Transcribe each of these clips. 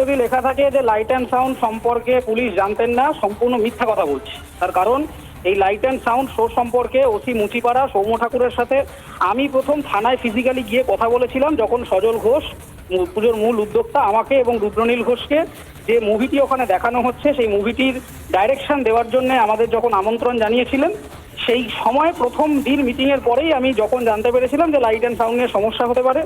যদি লেখা থাকে যে লাইট অ্যান্ড সাউন্ড সম্পর্কে পুলিশ জানতেন না, সম্পূর্ণ মিথ্যা কথা বলছি। তার কারণ, এই লাইট অ্যান্ড সাউন্ড শো সম্পর্কে ওসি মুচিপাড়া সৌম্য ঠাকুরের সাথে আমি প্রথম থানায় ফিজিক্যালি গিয়ে কথা বলেছিলাম যখন সজল ঘোষ পুজোর মূল উদ্যোক্তা আমাকে এবং রুদ্রনীল ঘোষকে যে মুভিটি ওখানে দেখানো হচ্ছে, সেই মুভিটির ডাইরেকশন দেওয়ার জন্য আমাদের যখন আমন্ত্রণ জানিয়েছিলেন সেই সময় প্রথম দিন মিটিংয়ের পরেই আমি যখন জানতে পেরেছিলাম যে লাইট অ্যান্ড সাউন্ড সমস্যা হতে পারে,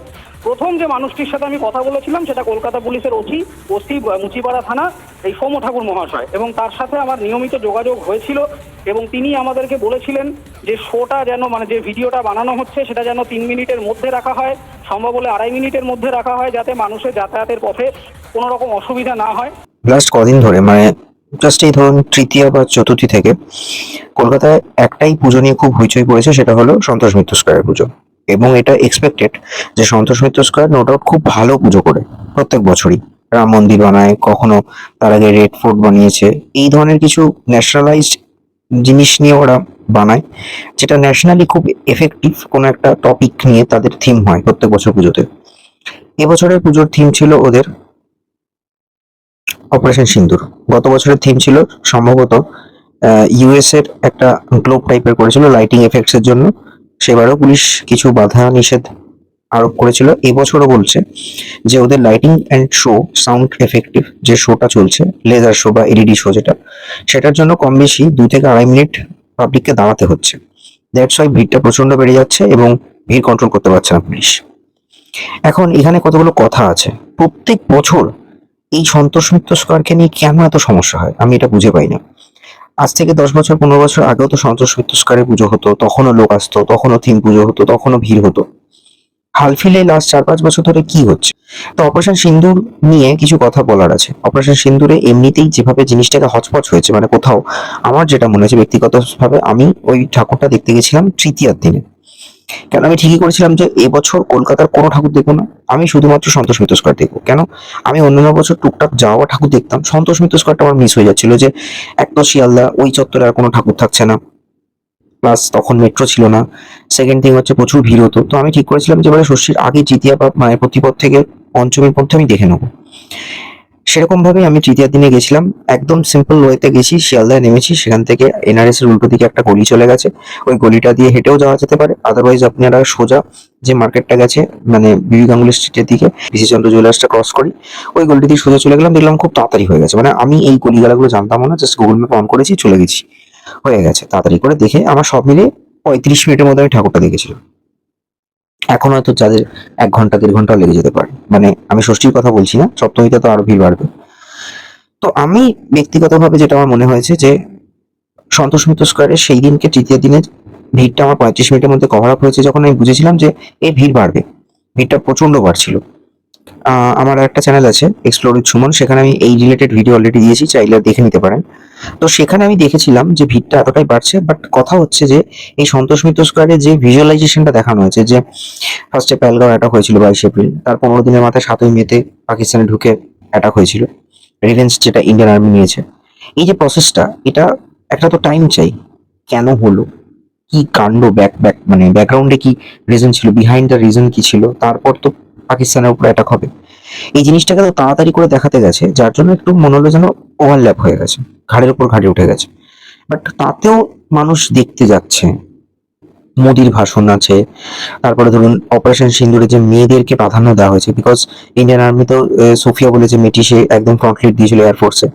প্রথম যে মানুষটির সাথে আমি কথা বলেছিলাম সেটা কলকাতা পুলিশের ওসি ওসি মুচিপাড়া থানা, এই সৌম্য ঠাকুর মহাশয়। এবং তার সাথে আমার নিয়মিত যোগাযোগ হয়েছিল এবং তিনি আমাদেরকে বলেছিলেন যে শোটা যেন মানে যে ভিডিওটা বানানো হচ্ছে সেটা যেন তিন মিনিটের মধ্যে রাখা হয়, সম্ভব হলে আড়াই মিনিটের মধ্যে রাখা হয় যাতে মানুষের যাতায়াতের পথে কোনো রকম অসুবিধা না হয়। লাস্ট কদিন ধরে মানে এই ধরুন তৃতীয় বা চতুর্থী থেকে কলকাতায় একটাই পুজো নিয়ে খুব হইচই পড়েছে, সেটা হলো সন্তোষ মিত্র স্কোয়ারের পুজো। এবং এটা এক্সপেক্টেড যে Santosh Mitra square no doubt খুব ভালো পুজো করে প্রত্যেক বছরই। রাম মন্দির বানায়, কখনো তার আগে রেড ফোর্ট বানিয়েছে। এই ধরনের কিছু ন্যাশনালাইজড জিনিস নিয়ে ওরা বানায়, যেটা ন্যাশনালি খুব এফেক্টিভ কোনো একটা টপিক নিয়ে তাদের থিম হয় প্রত্যেক বছর পুজোতে। এবছরের পুজোর থিম ছিল ওদের অপারেশন সিন্দুর গত বছরের থিম ছিল সম্ভবত ইউএস এর একটা গ্লোব টাইপের করেছিল লাইটিং এফেক্টস এর জন্য। সেবারও পুলিশ কিছু বাধা নিষেধ আরোপ করেছিল। এবছরও বলছে যে ওদের lighting and show sound effective যে শোটা চলছে লেজার শো বা এলইডি শো যেটা, সেটার জন্য কম বেশি দুই থেকে আড়াই মিনিট পাবলিককে দাঁড়াতে হচ্ছে। দ্যাটস ওয়াই ভিড়টা প্রচণ্ড বেড়ে যাচ্ছে এবং ভিড় কন্ট্রোল করতে পারছে না পুলিশ। এখন এখানে কতগুলো কথা আছে। প্রত্যেক বছর এই সন্তোষ মিত্র স্কোয়ারকে নিয়ে কেন এত সমস্যা হয়? আমি এটা বুঝে পাই না আজ থেকে দশ বছর, পনেরো বছর আগেও তো সন্তোষ মিত্র স্কোয়ারে পুজো হতো, তখনও লোক আসতো, তখনও থিম পুজো হতো, তখনও ভিড় হতো। হালফিলে লাস্ট চার পাঁচ বছর ধরে কি হচ্ছে? তো অপারেশন সিন্দুর নিয়ে কিছু কথা বলার আছে। অপারেশন সিন্দুরে এমনিতেই যেভাবে জিনিসটাকে হচপচ হয়েছে মানে কোথাও আমার যেটা মনে হচ্ছে ব্যক্তিগতভাবে, আমি ওই ঠাকুরটা দেখতে গেছিলাম তৃতীয়ার দিনে। কেন? আমি ঠিকই করেছিলাম যে এবছর কলকাতার কোনো ঠাকুর দেখব না। আমি শুধুমাত্র সন্তোষ মিত্র স্কোয়ার দেখব। কেন? আমি অন্যান্য বছর টুকটাক যাওয়া ঠাকুর দেখতাম। সন্তোষ মিত্র স্কোয়ারটা আমার মিস হয়ে যাচ্ছিল যে এক তো শিয়ালদা, ওই চত্বরে আর কোনো ঠাকুর থাকছে না। প্লাস তখন মেট্রো ছিল না। সেকেন্ড থিং হচ্ছে প্রচুর ভিড় হতো। তো আমি ঠিক করেছিলাম যে এবারে ষষ্ঠীর আগে জিতিয়া বা মানে প্রতিপদ থেকে পঞ্চমীর মধ্যে আমি দেখে নেব। সেরকম ভাবে আমি তৃতীয় দিনে গেছিলাম। একদম সিম্পল ওয়েতে গেছি, শিয়ালদায় নেমেছি, সেখান থেকে এনআরএস এর উল্টো দিকে একটা গলি চলে গেছে। ওই গলিটা দিয়ে হেঁটেও যাওয়া যেতে পারে। আদারওয়াইজ আপনারা সোজা যে মার্কেটটা গেছে মানে বিবি গাঙ্গুলি স্ট্রিটের দিকে বিসি চন্দ্র জুয়েলার্সটা ক্রস করি। ওই গলিটি দিয়ে সোজা চলে গেলাম, দেখলাম খুব তাড়াতাড়ি হয়ে গেছে। মানে আমি এই গলিগালাগুলো জানতাম না জাস্ট গুগল ম্যাপ অন করেছি, চলে গেছি। হয়ে গেছে, তাড়াতাড়ি করে দেখে আমার সব মিলে পঁয়ত্রিশ মিনিটের মধ্যে আমি ঠাকুরটা দেখেছিলাম। এখন হয়তো যাদের এক ঘণ্টা, দেড় ঘন্টাও লেগে যেতে পারে। মানে আমি ষষ্ঠীর কথা বলছি না, সপ্তমীতে তো আরও ভিড় বাড়বে। তো আমি ব্যক্তিগতভাবে যেটা আমার মনে হয়েছে যে, সন্তোষ মিত্র স্কোয়ারে সেই দিনকে তৃতীয় দিনের ভিড়টা আমার পঁয়ত্রিশ মিনিটের মধ্যে কভার আপ হয়েছে, যখন আমি বুঝেছিলাম যে, এই ভিড় বাড়বে। ভিড়টা প্রচণ্ড বাড়ছিল। আমার একটা চ্যানেল আছে এক্সপ্লোর উইথ সুমন সেখানে আমি এই রিলেটেড ভিডিও অলরেডি দিয়েছি, চাইলে দেখে নিতে পারেন। তো সেখানে আমি দেখেছিলাম যে ভিড়টা এতটাই বাড়ছে বাট কথা হচ্ছে যে এই সন্তোষ মিত্র স্কোয়ারে যে ভিজুয়ালাইজেশনটা দেখানো হয়েছে, যে ফার্স্টে প্যালগাঁও অ্যাটাক হয়েছিল বাইশে এপ্রিল, তার পনেরো দিনের মাথায় সাতই মেতে পাকিস্তানে ঢুকে অ্যাটাক হয়েছিল রিভেন্স যেটা ইন্ডিয়ান আর্মি নিয়েছে। এই যে প্রসেসটা এটা একটা তো টাইম চাই, কেন হলো? কি কাণ্ড ব্যাক ব্যাক মানে ব্যাকগ্রাউন্ডে কি রিজন ছিল বিহাইন্ড দ্য রিজন কি ছিল? তারপর তো পাকিস্তানের উপর অ্যাটাক হবে। এই জিনিসটাকে তো তাড়াতাড়ি করে দেখাতে গেছে, যার জন্য একটু মনে যেন ওভারল্যাপ হয়ে গেছে, ঘাড়ের উপর ঘাড়ে উঠে গেছে। বাট তাতেও মানুষ দেখতে যাচ্ছে। মোদির ভাষণ আছে, তারপরে ধরুন অপারেশন সিন্দুরে যে মেয়েদেরকে প্রাধান্য দেওয়া হয়েছে বিকজ ইন্ডিয়ান আর্মি তো সোফিয়া বলে যে মেয়েটি সে একদম ফ্রন্টলিট দিয়েছিল এয়ারফোর্সে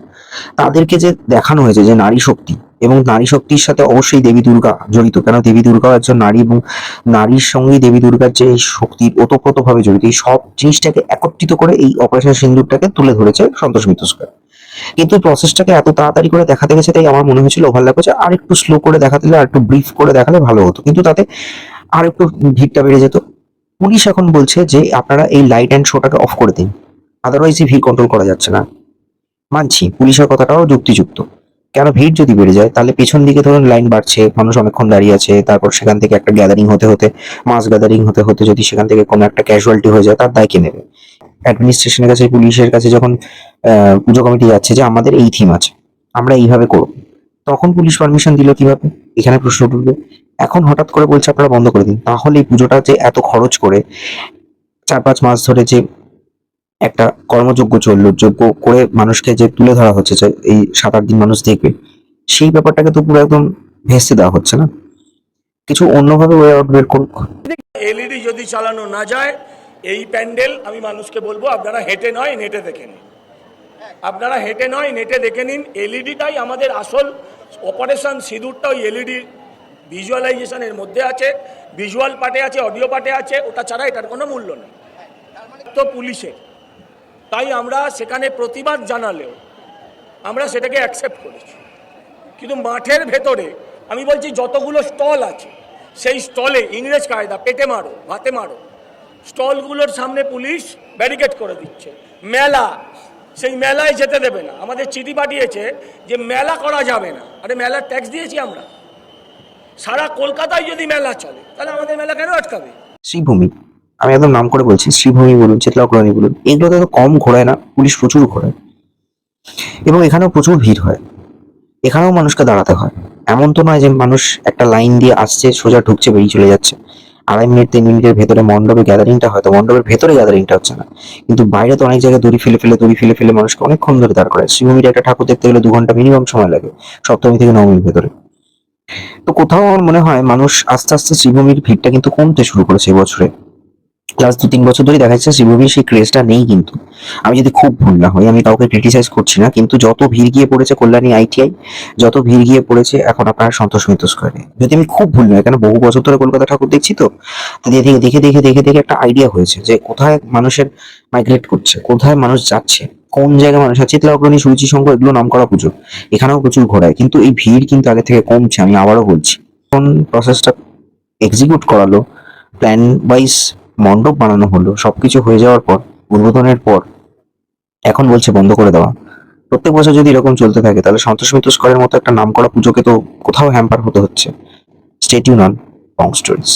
তাদেরকে যে দেখানো হয়েছে যে নারী শক্তি এবং নারী শক্তির সাথে অবশ্যই দেবী দুর্গা জড়িত। কেন দেবী দুর্গাও একজন নারী এবং নারীর সঙ্গে দেবী দুর্গার যে এই শক্তি ওতপ্রোতভাবে জড়িত, এই সব জিনিসটাকে একত্রিত করে এই অপারেশন সিন্দুরটাকে তুলে ধরেছে সন্তোষ মিত্র কিন্তু প্রসেসটাকে এত তাড়াতাড়ি করে দেখাতে গেছে তাই আমার মনে হয়েছিল ওভারল্যাপ হচ্ছে আর একটু স্লো করে দেখাতে আর একটু ব্রিফ করে দেখালে ভালো হতো। কিন্তু তাতে আর একটু ভিড়টা বেড়ে যেত। পুলিশ এখন বলছে যে আপনারা এই লাইট অ্যান্ড শোটাকে অফ করে দিন। আদারওয়াইজ ভিড় কন্ট্রোল করা যাচ্ছে না। মানছি, পুলিশের কথাটাও যুক্তিযুক্ত। কেন ভিড় যদি বেড়ে যায়, তাহলে পেছন দিকে ধরুন লাইন বাড়ছে, মানুষ অনেকক্ষণ দাঁড়িয়ে আছে, তারপর সেখান থেকে একটা গ্যাদারিং হতে হতে মাস গ্যাদারিং হতে হতে যদি সেখান থেকে কোনো একটা ক্যাজুয়ালিটি হয়ে যায়, তার দায় কে নেবে? অ্যাডমিনিস্ট্রেশনের কাছে, পুলিশের কাছে যখন পুজো কমিটি যাচ্ছে যে আমাদের এই থিম আছে, আমরা এইভাবে করব। তখন পুলিশ পারমিশন দিল কীভাবে? এখানে প্রশ্ন উঠবে। এখন হঠাৎ করে বলছে, আপনারা বন্ধ করে দিন। তাহলে এই পুজোটা যে এত খরচ করে, চার পাঁচ মাস ধরে যে একটা কর্মযোগ্য চলল, যোগ্য করে মানুষকে যে তুলে ধরা হচ্ছে, যে এই সাত আট দিন মানুষ দেখবে, সেই ব্যাপারটাকে তো পুরো একদম ভেসে দেওয়া হচ্ছে না। কিছু অন্যভাবে ওয়ে আউট বের করুক এলইডি যদি চালানো না যায়, এই প্যান্ডেল আমি মানুষকে বলব, আপনারা হেঁটে নয়, নেটে দেখে নিন। আপনারা হেঁটে নয়, নেটে দেখে নিন এলইডিটাই আমাদের আসল অপারেশন সিঁদুরটা ওই এলইডি ভিজুয়ালাইজেশনের মধ্যে আছে ভিজুয়াল পার্টে আছে অডিও পার্টে আছে, ওটা ছাড়া এটার কোনো মূল্য নেই। তো পুলিশের তাই আমরা সেখানে প্রতিবাদ জানালেও আমরা সেটাকে অ্যাকসেপ্ট করেছি। কিন্তু মাঠের ভেতরে আমি বলছি যতগুলো স্টল আছে, সেই স্টলে ইংরেজ কায়দা, পেটে মারো, ভাতে মারো, স্টলগুলোর সামনে পুলিশ ব্যারিকেড করে দিচ্ছে। মেলা, সেই মেলায় যেতে দেবে না। আমাদের চিঠি পাঠিয়েছে যে মেলা করা যাবে না। আরে মেলার ট্যাক্স দিয়েছি আমরা। সারা কলকাতায় যদি মেলা চলে, তাহলে আমাদের মেলা কেন আটকাবে? শ্রীভূমি। আমি একদম নাম করে বলছি, শ্রীভূমি বলুন চেতলাগ্রহণী বলুন, এগুলোতে তো কম ঘোরায় না, পুলিশ প্রচুর ঘোরায়। এবং এখানেও প্রচুর ভিড় হয়। এখানেও মানুষকে দাঁড়াতে হয়। এমন তো নয় যে মানুষ একটা লাইন দিয়ে আসছে, সোজা ঢুকছে, বেরিয়ে চলে যাচ্ছে। আড়াই মিনিট, তিন মিনিটের ভেতরে মণ্ডপে গ্যাদারিংটা হয়তো মণ্ডপের ভেতরে গ্যাদারিংটা হচ্ছে না। কিন্তু বাইরে তো অনেক জায়গায় দড়ি ফেলে ফেলে, দড়ি ফেলে ফেলে মানুষকে অনেকক্ষণ ধরে দাঁড় করে শ্রীভূমির একটা ঠাকুর দেখতে গেলে দু ঘণ্টা মিনিমাম সময় লাগে, সপ্তমী থেকে নবমীর ভেতরে। তো কোথাও আমার মনে হয় মানুষ আস্তে আস্তে শ্রীভূমির ভিড়টা কিন্তু কমতে শুরু করেছে এবছরে। লাস্ট দু তিন বছর ধরে দেখা যাচ্ছে শ্রীভূমির সেই ক্রেজটা নেই কিন্তু। আমি যদি খুব ভুল না হই, আমি কাউকে ক্রিটিসাইজ করছি না, কিন্তু যত ভিড় গিয়ে পড়েছে কল্যাণী আইটিআই যত ভিড় গিয়ে পড়েছে এখন আপনার সন্তোষ মিত্র স্কোয়ারে যদি আমি খুব ভুল নয় কেন বহু বছর ধরে কলকাতা ঠাকুর দেখছি তো দেখে দেখে দেখে দেখে দেখে একটা আইডিয়া হয়েছে যে কোথায় মানুষের মাইগ্রেট করছে, কোথায় মানুষ যাচ্ছে, কোন জায়গায় মানুষ আছে চিতলা অগ্রণী সূচি সংঘ এগুলো নাম করা পুজো। এখানেও প্রচুর ঘোরায় কিন্তু এই ভিড় কিন্তু আগে থেকে কমছে, আমি আবারও বলছি। কোন প্রসেসটা এক্সিকিউট করালো প্ল্যান ওয়াইজ মণ্ডপ বানানো হলো, সবকিছু হয়ে যাওয়ার পর, উদ্বোধনের পর, এখন বলছে বন্ধ করে দেওয়া। প্রত্যেক বছর যদি এরকম চলতে থাকে, তাহলে সন্তোষ মিত্র স্কোয়ারের মতো একটা নাম করা পুজোকে তো কোথাও হ্যাম্পার হতে হচ্ছে। Stay tuned on stories